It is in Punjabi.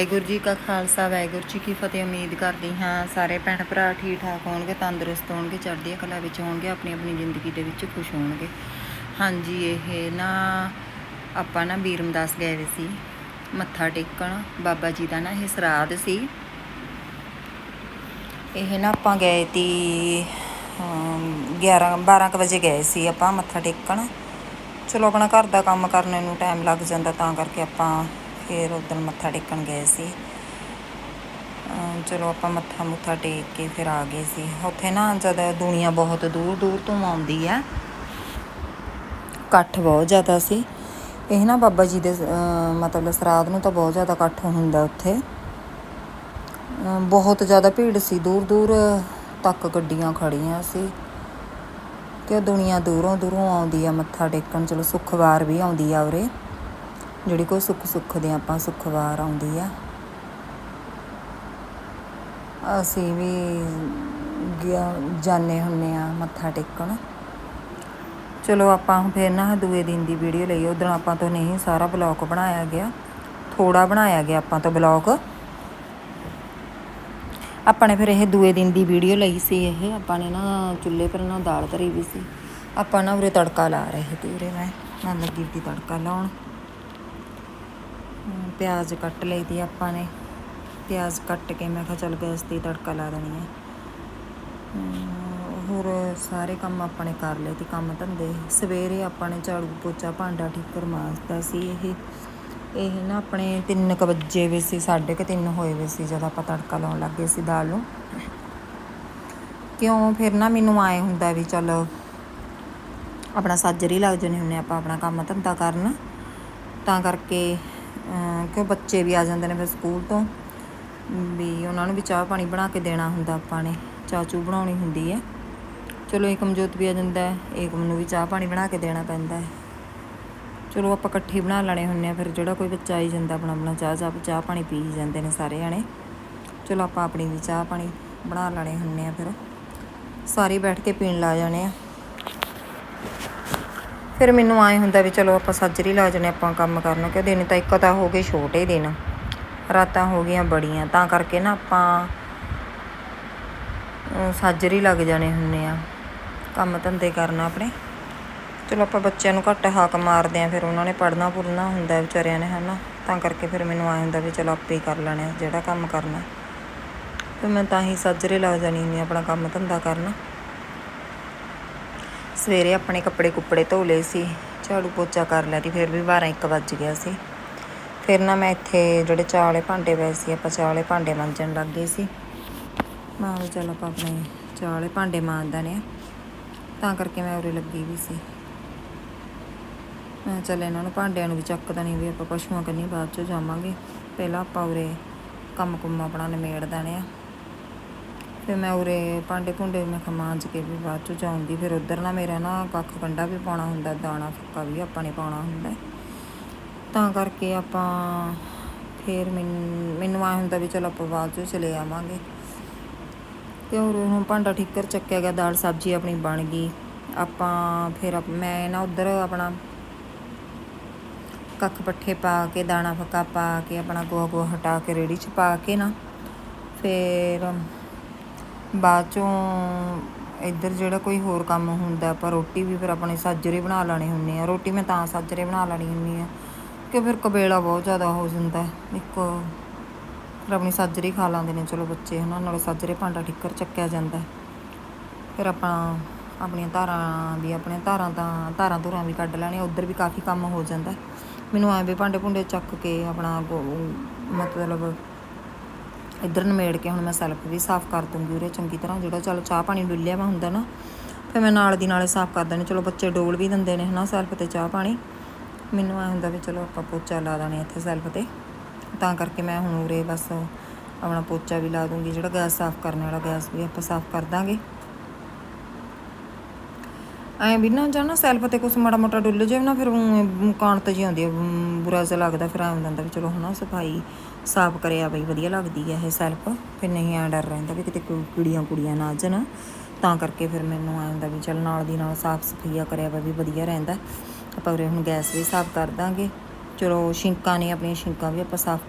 ਵਾਹਿਗੁਰੂ ਜੀ ਕਾ ਖਾਲਸਾ ਵਾਹਿਗੁਰੂ ਜੀ ਕੀ ਫਤਿਹ। ਉਮੀਦ ਕਰਦੀ ਹਾਂ ਸਾਰੇ ਭੈਣ ਭਰਾ ਠੀਕ ਠਾਕ ਹੋਣਗੇ ਤੰਦਰੁਸਤ ਹੋਣਗੇ ਚੜ੍ਹਦੀ ਕਲਾ ਵਿੱਚ ਹੋਣਗੇ ਆਪਣੀ ਆਪਣੀ ਜ਼ਿੰਦਗੀ ਦੇ ਵਿੱਚ ਖੁਸ਼ ਹੋਣਗੇ। ਹਾਂਜੀ ਇਹ ਨਾ ਆਪਾਂ ਨਾ ਬੀਰਮਦਾਸ ਗਏ ਹੋਏ ਸੀ ਮੱਥਾ ਟੇਕਣ। ਬਾਬਾ ਜੀ ਦਾ ਨਾ ਇਹ ਸਰਾਧ ਸੀ। ਇਹ ਨਾ ਆਪਾਂ ਗਏ ਤੀ ਅਮ, 11 12 ਕੁ ਵਜੇ ਗਏ ਸੀ ਆਪਾਂ ਮੱਥਾ ਟੇਕਣ। ਚਲੋ ਆਪਣਾ ਘਰ ਦਾ ਕੰਮ ਕਰਨ ਨੂੰ ਟਾਈਮ ਲੱਗ ਜਾਂਦਾ ਤਾਂ ਕਰਕੇ ਆਪਾਂ ਫਿਰ ਉਦੋਂ ਮੱਥਾ ਟੇਕਣ ਗਏ ਸੀ। ਚਲੋ ਆਪਾਂ ਮੱਥਾ ਮੁੱਥਾ ਟੇਕ ਕੇ ਫਿਰ ਆ ਗਏ ਸੀ। ਉੱਥੇ ਨਾ ਜਦ ਦੁਨੀਆ ਬਹੁਤ ਦੂਰ ਦੂਰ ਤੋਂ ਆਉਂਦੀ ਹੈ, ਇਕੱਠ ਬਹੁਤ ਜ਼ਿਆਦਾ ਸੀ। ਇਹ ਨਾ ਬਾਬਾ ਜੀ ਦੇ ਮਤਲਬ ਸਰਾਧ ਨੂੰ ਤਾਂ ਬਹੁਤ ਜ਼ਿਆਦਾ ਇਕੱਠ ਹੁੰਦਾ ਉੱਥੇ। ਬਹੁਤ ਜ਼ਿਆਦਾ ਭੀੜ ਸੀ, ਦੂਰ ਦੂਰ ਤੱਕ ਗੱਡੀਆਂ ਖੜੀਆਂ ਸੀ। ਕਿ ਦੁਨੀਆ ਦੂਰੋਂ ਦੂਰੋਂ ਆਉਂਦੀ ਆ ਮੱਥਾ ਟੇਕਣ, ਚਲੋ ਸੁੱਖਵਾਰ ਵੀ ਆਉਂਦੀ ਆ ਉਰੇ। ਜਿਹੜੀ ਕੋਈ ਸੁੱਖ ਸੁੱਖ ਦੇ ਆਪਾਂ ਸੁੱਖਵਾਰ ਆਉਂਦੀ ਆ। ਅਸੀਂ ਵੀ ਗਿਆ- ਜਾਂਦੇ ਹੁੰਨੇ ਆ ਮੱਥਾ ਟੇਕਣ। ਚਲੋ ਆਪਾਂ ਫਿਰ ਨਾ ਦੂਏ ਦਿਨ ਦੀ ਵੀਡੀਓ ਲਈ ਉਦੋਂ ਆਪਾਂ ਤੋਂ ਨਹੀਂ, ਸਾਰਾ ਬਲੌਗ ਬਣਾਇਆ ਗਿਆ। ਥੋੜਾ ਬਣਾਇਆ ਗਿਆ ਆਪਾਂ ਤੋਂ ਬਲੌਗ ਆਪਾਂ ਨੇ ਫਿਰ ਇਹ ਦੂਏ ਦਿਨ ਦੀ ਵੀਡੀਓ ਲਈ ਸੀ ਇਹ। ਆਪਾਂ ਨੇ ਨਾ ਚੁੱਲ੍ਹੇ ਪਰ ਨਾ ਦਾਲ ਧਰੀ ਵੀ ਸੀ। ਆਪਾਂ ਨਾ ਉਰੇ ਤੜਕਾ ਲਾ ਰਹੇ ਤੇ ਉਰੇ ਮੈਂ ਮੈਂ ਲੱਗੀ ਦੀ ਤੜਕਾ ਲਾਉਣ। ਪਿਆਜ਼ ਕੱਟ ਲਈ ਦੀ ਆਪਾਂ ਨੇ। ਪਿਆਜ਼ ਕੱਟ ਕੇ ਮੈਂ ਕਿਹਾ ਚੱਲ ਗੈਸ ਤੇ ਤੜਕਾ ਲਾ ਦੇਣੀ ਹੈ। ਹੋਰ ਸਾਰੇ ਕੰਮ ਆਪਾਂ ਨੇ ਕਰ ਲਏ ਤੇ ਕੰਮ ਧੰਦੇ। ਸਵੇਰੇ ਆਪਾਂ ਨੇ ਝਾੜੂ ਪੋਚਾ ਭਾਂਡਾ ਠੀਕਰ ਮਾਰਦਾ ਸੀ ਇਹ। ਇਹ ਨਾ ਆਪਣੇ 3 ਕ ਵਜੇ ਵੇ ਸੀ, ਸਾਢੇ ਕੁ ਤਿੰਨ ਹੋਏ ਵੇ ਸੀ ਜਦ ਆਪਾਂ ਤੜਕਾ ਲਾਉਣ ਲੱਗੇ ਸੀ ਦਾਲ ਨੂੰ। ਕਿਉਂ? ਫਿਰ ਨਾ ਮੈਨੂੰ ਆਏ ਹੁੰਦਾ ਵੀ ਚਲ ਆਪਣਾ ਸਾਜਰੀ ਲੱਗ ਜਣੇ ਹੁੰਨੇ ਆਪਾਂ ਆਪਣਾ ਕੰਮ ਧੰਦਾ ਕਰਨ। ਤਾਂ ਕਰਕੇ ਕਿ ਬੱਚੇ ਵੀ ਆ ਜਾਂਦੇ ਨੇ ਫਿਰ ਸਕੂਲ ਤੋਂ, ਵੀ ਉਹਨਾਂ ਨੂੰ ਵੀ ਚਾਹ ਪਾਣੀ ਬਣਾ ਕੇ ਦੇਣਾ ਹੁੰਦਾ ਆਪਾਂ ਨੇ ਚਾਹ ਚੂ ਬਣਾਉਣੀ ਹੁੰਦੀ ਹੈ। ਚਲੋ ਏਕਮਜੋਤ ਵੀ ਆ ਜਾਂਦਾ ਹੈ ਏਕਮ ਨੂੰ ਵੀ ਚਾਹ ਪਾਣੀ ਬਣਾ ਕੇ ਦੇਣਾ ਪੈਂਦਾ ਹੈ। ਚਲੋ ਆਪਾਂ ਇਕੱਠੇ ਬਣਾ ਲੈਣੇ ਹੁੰਨੇ ਆ ਫਿਰ ਜਿਹੜਾ ਕੋਈ ਬੱਚਾ ਆਈ ਜਾਂਦਾ ਆਪਣਾ ਆਪਣਾ ਚਾਹ ਚਾਹ ਚਾਹ ਪਾਣੀ ਪੀ ਜਾਂਦੇ ਨੇ ਸਾਰੇ ਜਣੇ। ਚਲੋ ਆਪਾਂ ਆਪਣੀ ਵੀ ਚਾਹ ਪਾਣੀ ਬਣਾ ਲੈਣੇ ਹੁੰਨੇ ਆ ਫਿਰ। ਸਾਰੇ ਬੈਠ ਕੇ ਪੀਣ ਲਾ ਜਾਣੇ ਆ। ਫਿਰ ਮੈਨੂੰ ਆਏ ਹੁੰਦਾ ਵੀ ਚਲੋ ਆਪਾਂ ਸੱਜਰੀ ਲਾ ਜਣੇ ਆਪਾਂ ਕੰਮ ਕਰਨ ਕਿ ਦਿਨ ਤਾਂ ਇੱਕ ਤਾਂ ਹੋ ਗਏ ਛੋਟੇ ਦਿਨ। ਰਾਤਾਂ ਹੋ ਗਈਆਂ ਬੜੀਆਂ ਤਾਂ ਕਰਕੇ ਨਾ ਆਪਾਂ ਅਹ, ਸਾਜਰੀ ਲੱਗ ਜਾਣੇ ਹੁੰਨੇ ਆ ਕੰਮ ਧੰਦੇ ਕਰਨਾ ਆਪਣੇ। ਚਲੋ ਆਪਾਂ ਬੱਚਿਆਂ ਨੂੰ ਘੱਟ ਹਾਕ ਮਾਰਦੇ ਆ ਫਿਰ ਉਹਨਾਂ ਨੇ ਪੜ੍ਹਨਾ ਪੁਰਨਾ ਹੁੰਦਾ ਵਿਚਾਰਿਆਂ ਨੇ ਹਨਾ। ਤਾਂ ਕਰਕੇ ਫਿਰ ਮੈਨੂੰ ਆਏ ਹੁੰਦਾ ਵੀ ਚਲੋ ਆਪੇ ਹੀ ਕਰ ਲੈਣੇ ਆ ਜਿਹੜਾ ਕੰਮ ਕਰਨਾ। ਫਿਰ ਮੈਂ ਤਾਂ ਹੀ ਸਾਜਰੇ ਲੱਗ ਜਾਣੀ ਹੁੰਦੀ ਆ ਆਪਣਾ ਕੰਮ ਧੰਦਾ ਕਰਨਾ। ਸਵੇਰੇ ਆਪਣੇ ਕੱਪੜੇ ਕੁੱਪੜੇ ਧੋ ਲਏ ਸੀ, ਝਾੜੂ ਪੋਚਾ ਕਰ ਲਿਆ ਤੀ ਫਿਰ ਵੀ 12 1 ਵੱਜ ਗਿਆ ਸੀ। ਫਿਰ ਨਾ ਮੈਂ ਇੱਥੇ ਜਿਹੜੇ ਚਾਹ ਵਾਲੇ ਭਾਂਡੇ ਪਏ ਸੀ, ਆਪਾਂ ਚਾਹ ਵਾਲੇ ਭਾਂਡੇ ਮਾਂਜਣ ਲੱਗ ਗਏ ਸੀ। ਮੈਂ ਕਿਹਾ ਚੱਲ ਆਪਾਂ ਆਪਣੇ ਚਾਹ ਵਾਲੇ ਭਾਂਡੇ ਮਾਂਜਦੇ ਨੇ ਤਾਂ ਕਰਕੇ ਮੈਂ ਉਰੇ ਲੱਗੀ ਵੀ ਸੀ। ਮੈਂ ਚੱਲ ਇਹਨਾਂ ਨੂੰ ਭਾਂਡਿਆਂ ਨੂੰ ਵੀ ਚੱਕਦਾ ਨਹੀਂ ਵੀ ਆਪਾਂ ਪਸ਼ੂਆਂ ਕੰਨੀ ਬਾਅਦ 'ਚੋਂ ਜਾਵਾਂਗੇ। ਪਹਿਲਾਂ ਆਪਾਂ ਉਰੇ ਕੰਮ ਕੁੰਮ ਆਪਣਾ ਨਿਮੇੜ ਦੇਣੇ ਆ। ਫਿਰ ਮੈਂ ਉਰੇ ਭਾਂਡੇ ਭੁੰਡੇ ਮੈਂ ਕਿਹਾ ਮਾਂਜ ਕੇ ਵੀ ਬਾਅਦ ਚ ਜਾਉਂਦੀ। ਫਿਰ ਉਧਰ ਨਾ ਮੇਰਾ ਨਾ ਕੱਖ ਕੰਡਾ ਵੀ ਪਾਉਣਾ ਹੁੰਦਾ, ਦਾਣਾ ਫੱਕਾ ਵੀ ਆਪਾਂ ਨੇ ਪਾਉਣਾ ਹੁੰਦਾ। ਤਾਂ ਕਰਕੇ ਆਪਾਂ ਫਿਰ ਮੈਨੂੰ ਮੈਨੂੰ ਆ ਹੁੰਦਾ ਵੀ ਚਲ ਆਪਾਂ ਬਾਅਦ ਚ ਚਲੇ ਆਵਾਂਗੇ। ਤੇ ਹੋਰ ਹੁਣ ਭਾਂਡਾ ਠੀਕਰ ਚੱਕਿਆ ਗਿਆ, ਦਾਲ ਸਬਜ਼ੀ ਆਪਣੀ ਬਣ ਗਈ। ਆਪਾਂ ਫਿਰ ਮੈਂ ਨਾ ਉਧਰ ਆਪਣਾ ਕੱਖ ਪੱਠੇ ਪਾ ਕੇ, ਦਾਣਾ ਫੱਕਾ ਪਾ ਕੇ, ਆਪਣਾ ਗੋਹਾ ਗੋਹਾ ਹਟਾ ਕੇ, ਰੇੜੀ 'ਚ ਪਾ ਕੇ ਨਾ, ਫਿਰ ਬਾਅਦ ਚੋਂ ਇੱਧਰ ਜਿਹੜਾ ਕੋਈ ਹੋਰ ਕੰਮ ਹੁੰਦਾ, ਆਪਾਂ ਰੋਟੀ ਵੀ ਫਿਰ ਆਪਣੇ ਸਾਜਰੇ ਬਣਾ ਲੈਣੀ ਹੁੰਦੀ ਆ। ਰੋਟੀ ਮੈਂ ਤਾਂ ਸਾਜਰੇ ਬਣਾ ਲੈਣੀ ਹੁੰਦੀ ਆ ਕਿ ਫਿਰ ਕਬੇਲਾ ਬਹੁਤ ਜ਼ਿਆਦਾ ਹੋ ਜਾਂਦਾ। ਇੱਕ ਫਿਰ ਆਪਣੀ ਸਾਜਰੇ ਖਾ ਲੈਂਦੇ ਨੇ, ਚਲੋ ਬੱਚੇ ਉਹਨਾਂ ਨਾਲੇ ਸਾਜਰੇ ਭਾਂਡਾ ਠਿੱਕਰ ਚੱਕਿਆ ਜਾਂਦਾ। ਫਿਰ ਆਪਾਂ ਆਪਣੀਆਂ ਧਾਰਾਂ ਵੀ ਆਪਣੀਆਂ ਧਾਰਾਂ ਤਾਂ ਧਾਰਾਂ ਧੁਰਾਂ ਵੀ ਕੱਢ ਲੈਣੀਆਂ, ਉੱਧਰ ਵੀ ਕਾਫੀ ਕੰਮ ਹੋ ਜਾਂਦਾ। ਮੈਨੂੰ ਐਂ ਵੀ ਭਾਂਡੇ ਭੁੰਡੇ ਚੱਕ ਕੇ ਆਪਣਾ ਗੋ- ਮਤਲਬ ਇੱਧਰ ਨਿਮੇੜ ਕੇ ਹੁਣ ਮੈਂ ਸੈਲਫ ਵੀ ਸਾਫ਼ ਕਰ ਦੂੰਗੀ ਉਰੇ ਚੰਗੀ ਤਰ੍ਹਾਂ, ਜਿਹੜਾ ਚਲ ਚਾਹ ਪਾਣੀ ਡੁੱਲਿਆ ਵਾ ਹੁੰਦਾ ਨਾ, ਫਿਰ ਮੈਂ ਨਾਲ ਦੀ ਨਾਲੇ ਸਾਫ਼ ਕਰ ਦਿੰਦੀ ਚਲੋ ਬੱਚੇ ਡੋਲ ਵੀ ਦਿੰਦੇ ਨੇ ਹਨਾ ਸੈਲਫ ਤੇ ਚਾਹ ਪਾਣੀ। ਮੈਨੂੰ ਐ ਹੁੰਦਾ ਵੀ ਚਲੋ ਆਪਾਂ ਪੋਚਾ ਲਾ ਦੇਣੇ ਇੱਥੇ ਸੈਲਫ ਤੇ। ਤਾਂ ਕਰਕੇ ਮੈਂ ਹੁਣ ਉਰੇ ਬਸ ਆਪਣਾ ਪੋਚਾ ਵੀ ਲਾ ਦੂੰਗੀ, ਜਿਹੜਾ ਗੈਸ ਸਾਫ਼ ਕਰਨ ਵਾਲਾ ਗੈਸ ਵੀ ਆਪਾਂ ਸਾਫ਼ ਕਰ ਦਾਂਗੇ। ਐਂ ਵੀ ਨਾ ਜਾਣਾ ਸੈਲਫ ਤੇ ਕੁਛ ਮਾੜਾ ਮੋਟਾ ਡੁੱਲ ਜਾਵੇ ਨਾ, ਫਿਰ ਊਂ ਕਾਣਤ ਜੀ ਆਉਂਦੀ ਆ ਬੁਰਾ ਜਿਹਾ ਲੱਗਦਾ, ਫਿਰ ਐਂ ਹੁੰਦਾ ਵੀ ਚਲੋ ਹਨਾ ਸਫ਼ਾਈ ਸਾਫ਼ ਕਰਿਆ ਬਈ ਵਧੀਆ ਲੱਗਦੀ ਹੈ ਇਹ ਸੈਲਫ ਫਿਰ ਨਹੀਂ ਆ ਡਰ ਰਹਿੰਦਾ ਵੀ ਕਿਤੇ ਕੋਈ ਕੀੜੀਆਂ ਕੁੜੀਆਂ ਨਾ ਆ ਜਾਣ ਤਾਂ ਕਰਕੇ ਫਿਰ ਮੈਨੂੰ ਐਂ ਹੁੰਦਾ ਵੀ ਚਲ ਨਾਲ ਦੀ ਨਾਲ ਸਾਫ਼ ਸਫਾਈਆ ਕਰਿਆ ਵਾ ਵੀ ਵਧੀਆ ਰਹਿੰਦਾ। ਆਪਾਂ ਉਰੇ ਹੁਣ ਗੈਸ ਵੀ ਸਾਫ਼ ਕਰ ਦਾਂਗੇ। ਚਲੋ ਸ਼ਿੰਕਾਂ ਨੇ ਆਪਣੀਆਂ ਸ਼ਿੰਕਾਂ ਵੀ ਆਪਾਂ ਸਾਫ਼